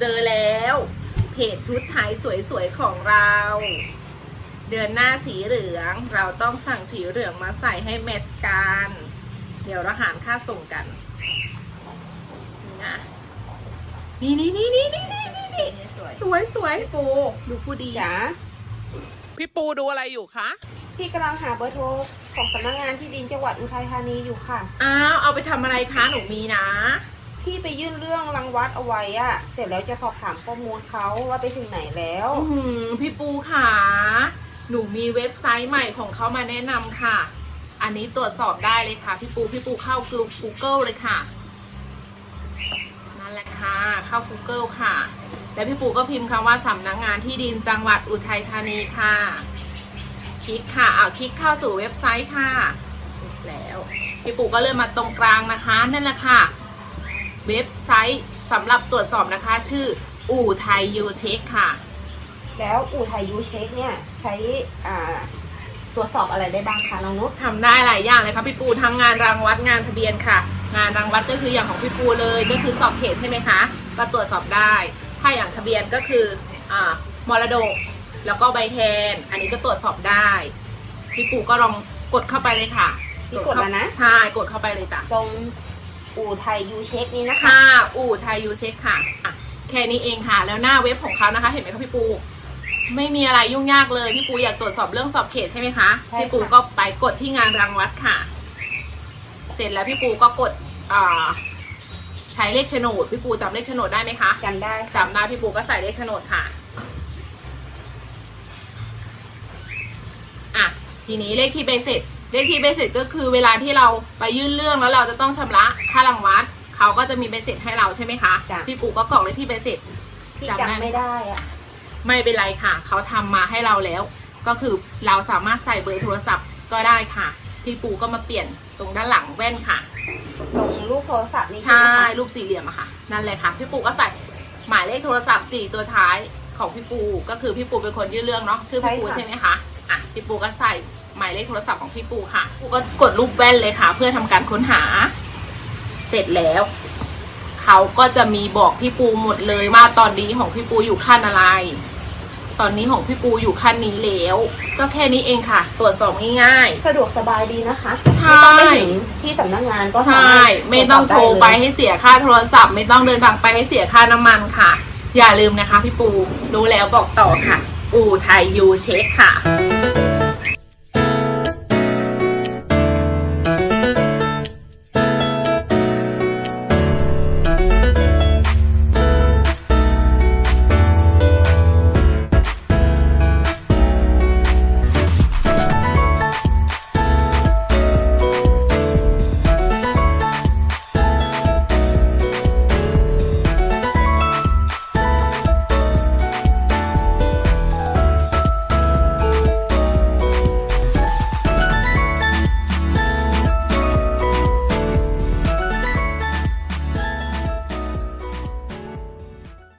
เจอแล้ว เพจชุดไทยสวยๆของเรา เดือนหน้าสีเหลือง เราต้องสั่งสีเหลืองมาใส่ให้แมทช์กัน เดี๋ยวเราหารค่าส่งกันนี่นะนี่นี่นี่นี่นี่นี่นี่สวยสวยสวยพี่ปูดูผู้ดีจ๋าพี่ปูดูอะไรอยู่คะพี่กำลังหาเบอร์โทรของสำนักงานที่ดินจังหวัดอุทัยธานีอยู่ค่ะ อ้าว เอาไปทำอะไรคะ หนูมีนะ พี่ไปยื่นเรื่องรังวัดเอาไว้อะเสร็จแล้วจะสอบถามข้อมูลเขาว่าไปถึงไหนแล้ว อื้อหือพี่ปูค่ะ หนูมีเว็บไซต์ใหม่ของเขามาแนะนำค่ะ อันนี้ตรวจสอบได้เลยค่ะ พี่ปูพี่ปูเข้า Google เลยค่ะ นั่นแหละค่ะ เข้า Google ค่ะ แล้วพี่ปูก็พิมพ์คำว่าสำนักงานที่ดินจังหวัดอุทัยธานีค่ะ คลิกค่ะเอาคลิกเข้าสู่เว็บไซต์ค่ะเสร็จแล้ว พี่ปูก็เลื่อนมาตรงกลางนะคะ นั่นแหละค่ะ เว็บไซต์สำหรับตรวจสอบนะคะ ชื่ออู่ไทยยูเช็คค่ะ แล้วอู่ไทยยูเช็คเนี่ยใช้อ่าตรวจสอบอะไรได้บ้างคะน้องนุชทำได้หลายอย่างเลยครับพี่ปูทั้งงานรังวัดงานทะเบียนค่ะ งานรังวัดก็คืออย่างของพี่ปูเลยก็คือสอบเขตใช่ไหมคะ ก็ตรวจสอบได้ ถ้าอย่างทะเบียนก็คืออ่ามรดกแล้วก็ใบแทน อันนี้ก็ตรวจสอบได้ พี่ปูก็ลองกดเข้าไปเลยค่ะพี่กดแล้วนะใช่กดเข้าไปเลยจ้ะตรง อู่ไทยยูเช็คนี้นะคะ ค่ะ อู่ไทยยูเช็คค่ะอะ แค่นี้เองค่ะ แล้วหน้าเว็บของเขานะคะ เห็นไหมคะพี่ปู ไม่มีอะไรยุ่งยากเลย พี่ปูอยากตรวจสอบเรื่องสอบเขตใช่ไหมคะ ใช่ค่ะ พี่ปูก็ไปกดที่งานรังวัดค่ะ เสร็จแล้วพี่ปูก็กดอ่าใช้เลขโฉนด พี่ปูจำเลขโฉนดได้ไหมคะ จำได้จำได้พี่ปูก็ใส่เลขโฉนดค่ะ อะ ทีนี้เลขที่เบสิก เลขที่เบสิกก็คือเวลาที่เราไปยื่นเรื่องแล้วเราจะต้องชำระค่ารังวัดเขาก็จะมีเบสิกให้เราใช่ไหมคะจ้ะ พี่ปูก็กรอกเลขที่เบสิก พี่จำได้จำไม่ได้อะไม่เป็นไรค่ะ เขาทำมาให้เราแล้ว ก็คือเราสามารถใส่เบอร์โทรศัพท์ก็ได้ค่ะ พี่ปูก็มาเปลี่ยนตรงด้านหลังแว่นค่ะ ตรงรูปโทรศัพท์นี่ใช่ใช่ไหมคะรูปสี่เหลี่ยมอะค่ะ นั่นเลยค่ะ พี่ปูก็ใส่หมายเลขโทรศัพท์สี่ตัวท้ายของพี่ปู ก็คือพี่ปูเป็นคนยื่นเรื่องเนาะชื่อพี่ปูใช่ไหมคะอะพี่ปูก็ใส่ หมายเลขโทรศัพท์ของพี่ปูค่ะปูก็กดรูปแว่นเลยค่ะ เพื่อทำการค้นหา เสร็จแล้ว เขาก็จะมีบอกพี่ปูหมดเลยว่าตอนนี้ของพี่ปูอยู่ขั้นอะไร ตอนนี้ของพี่ปูอยู่ขั้นนี้แล้ว ก็แค่นี้เองค่ะ ตรวจสอบง่ายสะดวกสบายดีนะคะใช่ไม่ต้องไปถึงที่สำนักงานก็ๆสาใช่มารถไม่ต้องโทรไปตวจสอบด้เลยให้เสียค่าโทรศัพท์ ไม่ต้องเดินทางไปให้เสียค่าน้ำมันค่ะ อย่าลืมนะคะ พี่ปูรู้แล้วบอกต่อค่ะ อู่ไทยยูเช็คค่ะ